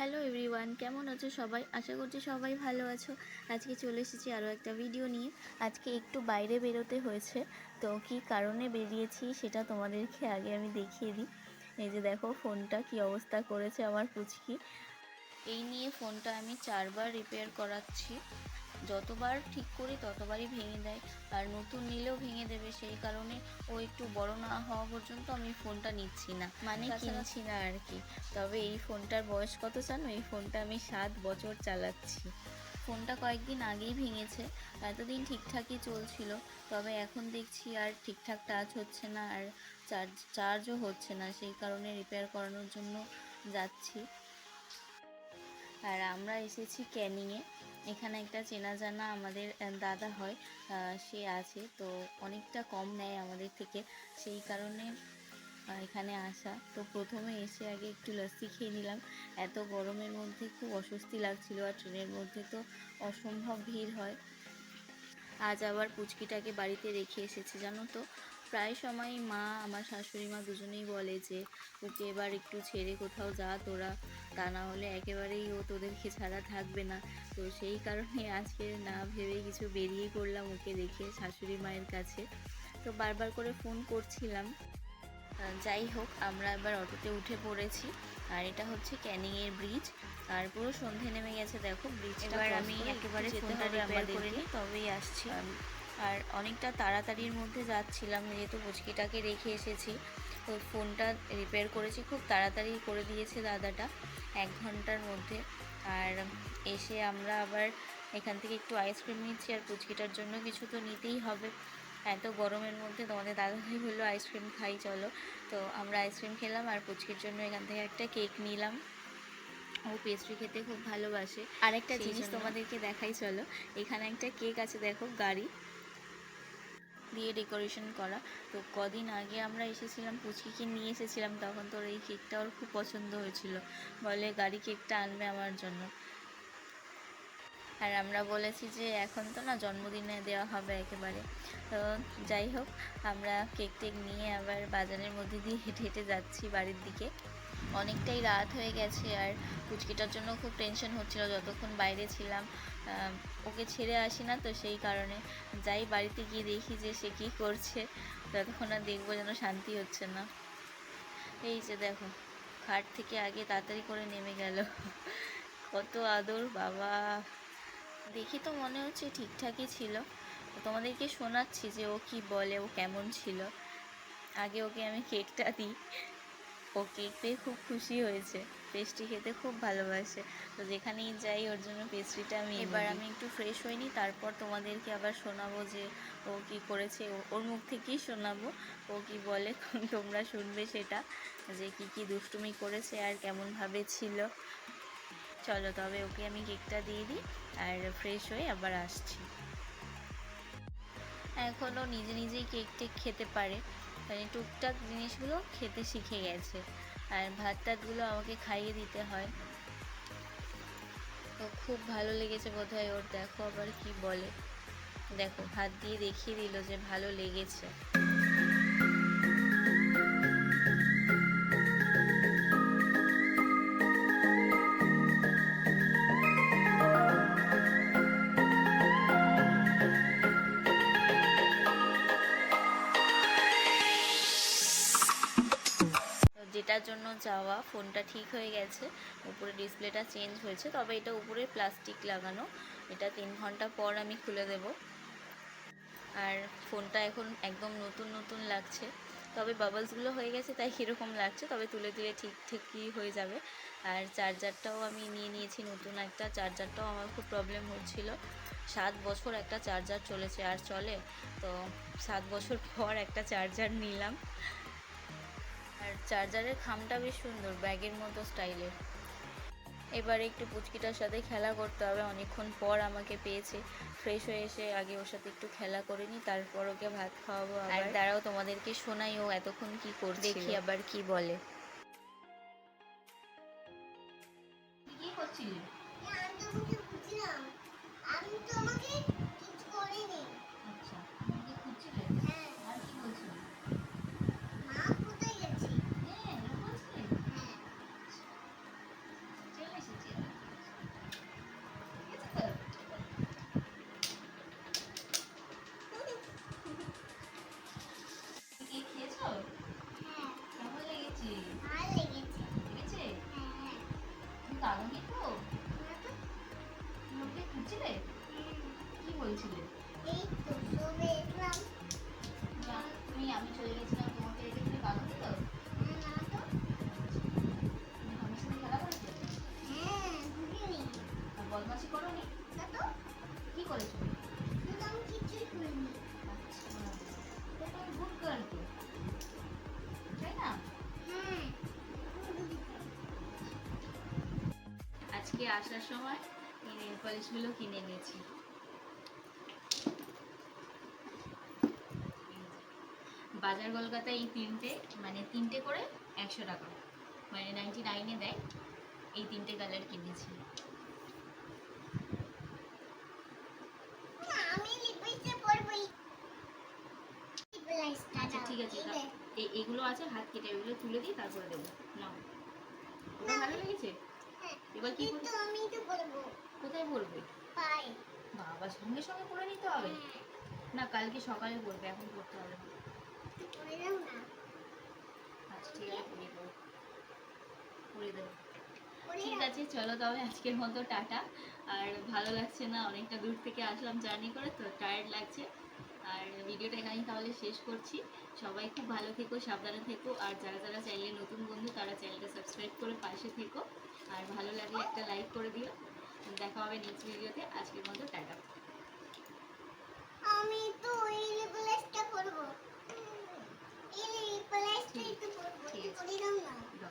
Hello everyone, কেমন আছো সবাই? আশা করছি সবাই ভালো আছো। আজকে চলে এসেছি আরও একটা ভিডিও নিয়ে। আজকে একটু বাইরে বেরোতে হয়েছে, তো কি কারণে বেরিয়েছি সেটা তোমাদেরকে আগে আমি দেখিয়ে দিই। এই যে দেখো, ফোনটা কি অবস্থা করেছে আমার পুচকি। এই নিয়ে ফোনটা আমি চারবার রিপেয়ার করাচ্ছি। যতবার ঠিক করি ততবারই ভেঙে দেয়। আর নতুন নিলেও ভেঙে দেবে সেই কারণে ও একটু বড় না হওয়া পর্যন্ত আমি ফোনটা নিচ্ছি না। মানে কিনছি না আর কি। তবে এই ফোনটার বয়স কত জানো? এই ফোনটা আমি সাত বছর চালাচ্ছি। ফোনটা কয়েকদিন আগেই ভেঙেছে। এতদিন ঠিকঠাকই চলছিল। তবে এখন দেখছি আর ঠিকঠাক টাচ হচ্ছে না আর চার্জ চার্জও হচ্ছে না। সেই কারণে রিপেয়ার করানোর জন্য যাচ্ছি। আর আমরা এসেছি ক্যানিংয়ে এখানে একটা চেনা জানা আমাদের দাদা হয় সে আছে, তো অনেকটা কম নেয় আমাদের থেকে। সেই কারণে এখানে আসা। তো প্রথমে এসে আগে একটু লস্যি খেয়ে নিলাম। এত গরমের মধ্যে খুব অস্বস্তি লাগছিল আর ট্রেনের মধ্যে তো অসম্ভব ভিড় হয়। আজ আবার পুচকিটাকে বাড়িতে রেখে এসেছি, জানো তো? প্রায় সময় মা আমার শাশুড়ি মা দুজনেই বলে যে ওকে এবার একটু ছেড়ে কোথাও যা তোরা তা না হলে একেবারেই ও তোদেরকে ছাড়া থাকবে না। তো সেই কারণে আজকে না ভেবে কিছু বেরিয়ে পড়লাম ওকে রেখে শাশুড়ি মায়ের কাছে। তো বারবার করে ফোন করছিলাম। যাই হোক আমরা এবার অটোতে উঠে পড়েছি। আর এটা হচ্ছে ক্যানিংয়ের ব্রিজ। আর পুরো সন্ধে নেমে গেছে দেখো। ব্রিজটা আমি একেবারে ফোনটা repair করে নিই, তবেই আসছি। আম, আর অনেকটা তাড়াতাড়ির মধ্যে যাচ্ছিলাম যেহেতু পুচকিটাকে রেখে এসেছি। তো ফোনটা রিপেয়ার করেছি খুব তাড়াতাড়ি করে দিয়েছে দাদাটা এক ঘণ্টার মধ্যে। আর এসে আমরা আবার এখান থেকে একটু আইসক্রিম নিচ্ছি আর পুচকিটার জন্য কিছু তো নিতেই হবে। এত গরমের মধ্যে তোমাদের দাদাভাই বলল আইসক্রিম খাই চলো। তো আমরা আইসক্রিম খেলাম আর পুচকির জন্য এখান থেকে একটা কেক নিলাম। ও পেস্ট্রি খেতে খুব ভালোবাসে। আর একটা জিনিস তোমাদেরকে দেখাই চলো। এখানে একটা কেক আছে দেখো গাড়ি। দিয়ে ডেকোরেশন করা। তো কদিন আগে আমরা এসেছিলাম পুচকিকে নিয়ে এসেছিলাম, তখন তোর এই কেকটা ওর খুব পছন্দ হয়েছিল। বলে গাড়ি কেকটা আনবে আমার জন্য। আর আমরা বলেছি যে এখন তো না জন্মদিনে দেওয়া হবে একেবারে। তো যাই হোক, আমরা কেক টেক নিয়ে আবার বাজারের মধ্যে দিয়ে হেঁটে হেঁটে যাচ্ছি বাড়ির দিকে। অনেকটাই রাত হয়ে গেছে আর পুচকিটার জন্য খুব টেনশন হচ্ছিল যতক্ষণ বাইরে ছিলাম। ওকে ছেড়ে আসি না তো সেই কারণে। যাই বাড়িতে গিয়ে দেখি যে সে কী করছে, ততক্ষণ আর দেখব যেন শান্তি হচ্ছে না। এই যে দেখো, খাট থেকে আগে তাড়াতাড়ি করে নেমে গেল। কত আদর, বাবা। দেখি তো মনে হচ্ছে ঠিকঠাকই ছিল। তোমাদেরকে শোনাচ্ছি যে ও কি বলে, ও কেমন ছিল। আগে ওকে আমি কেকটা দিই। ও কেক পেয়ে খুব খুশি হয়েছে। পেস্ট্রি খেতে খুব ভালোবাসে। তো যেখানেই যাই ওর জন্য পেস্ট্রিটা আমি এবার আমি একটু ফ্রেশ হইনি তারপর তোমাদেরকে আবার শোনাবো যে ও কি করেছে। ওর মুখ থেকেই শোনাবো। ও কি বলে তোমরা শুনবে সেটা যে কি কি দুষ্টুমি করেছে আর কেমনভাবে ছিল। চলো তবে ওকে আমি কেকটা দিয়ে দিই আর ফ্রেশ হয়ে আবার আসছি। এখনও নিজে নিজেই কেক টেক খেতে পারে। মানে টুকটাক জিনিসগুলো খেতে শিখে গেছে। আর ভাত টাতগুলো আমাকে খাইয়ে দিতে হয়। তো খুব ভালো লেগেছে বোধ হয় ওর। দেখো আবার কি বলে। দেখো ভাত দিয়ে দেখিয়ে দিল যে ভালো লেগেছে। তো যেটার জন্য যাওয়া, ফোনটা ঠিক হয়ে গেছে, উপরে ডিসপ্লেটা চেঞ্জ হয়েছে, তবে এটা উপরে প্লাস্টিক লাগানো, এটা তিন ঘণ্টা পর আমি খুলে দেব। আর ফোনটা এখন একদম নতুন নতুন লাগছে, তবে বাবলসগুলো হয়ে গেছে, তাই কীরকম লাগছে, তবে তুলে দিলে ঠিক, ঠিকই হয়ে যাবে। আর চার্জারটাও আমি নিয়ে নিয়েছি নতুন একটা, চার্জারটাও আমার খুব প্রবলেম হচ্ছিল। সাত বছর একটা চার্জার চলেছে, আর চলে, তো সাত বছর পর একটা চার্জার নিলাম। আর চার্জারের খামটা বেশ সুন্দর ব্যাগের মতো স্টাইলের। এবারে একটু পুচকিটার সাথে খেলা করতে হবে অনেকক্ষণ পর আমাকে পেয়েছে। ফ্রেশ হয়ে এসে আগে ওর সাথে একটু খেলা করে নিই তারপর ওকে ভাত খাওয়াবো আর দাঁড়াও তোমাদেরকে শোনাই ও এতক্ষণ কি করছে দেখি আবার কি বলে। কাঁদনি তো লোকে খুঁজছিলে কি বলছিলে এই তো তুমি আমি চলে গেছিলাম তোমাকে রেখে তুমি আজকে আসার সময় এই নেল পলিশগুলো কিনে এনেছি বাজার কলকাতায় এই তিনটে মানে তিনটে করে একশো টাকা। মানে নাইনটি নাইনে দেয় এই তিনটে কালার কিনেছি। লিপস্টিক আচ্ছা ঠিক আছে এগুলো আছে হাত কেটে এগুলো তুলে দিই তারপরে দেবো। না ওটা ভালো লেগেছে? এবার কি কিন্তু আমি তো পরবো কোথায় পরবে পাই বাবা সঙ্গে সঙ্গে পরে নিতে হবে? না কালকে সকালে পরবে এখন পরতে হবে না। পরে যাও না। আচ্ছা ঠিক আছে দেবো দেবো ঠিক আছে চলো তবে আজকের মতো টাটা। আর ভালো লাগছে না অনেকটা দূর থেকে আসলাম জার্নি করে তো টায়ার্ড লাগছে। আর ভিডিওটা এখানেই তাহলে শেষ করছি। সবাই খুব ভালো থেকো সাবধানে থেকো। আর যারা যারা চ্যানেলে নতুন বন্ধু তারা চ্যানেলটা সাবস্ক্রাইব করে পাশে থেকো। আর ভালো লাগলে একটা লাইক করে দিও। দেখা হবে নেক্সট ভিডিওতে। আজকের মতো টাটা। আমি তো এই লিপস্টিকটা করব। এই লিপস্টিকটা তো করব। আছে। না।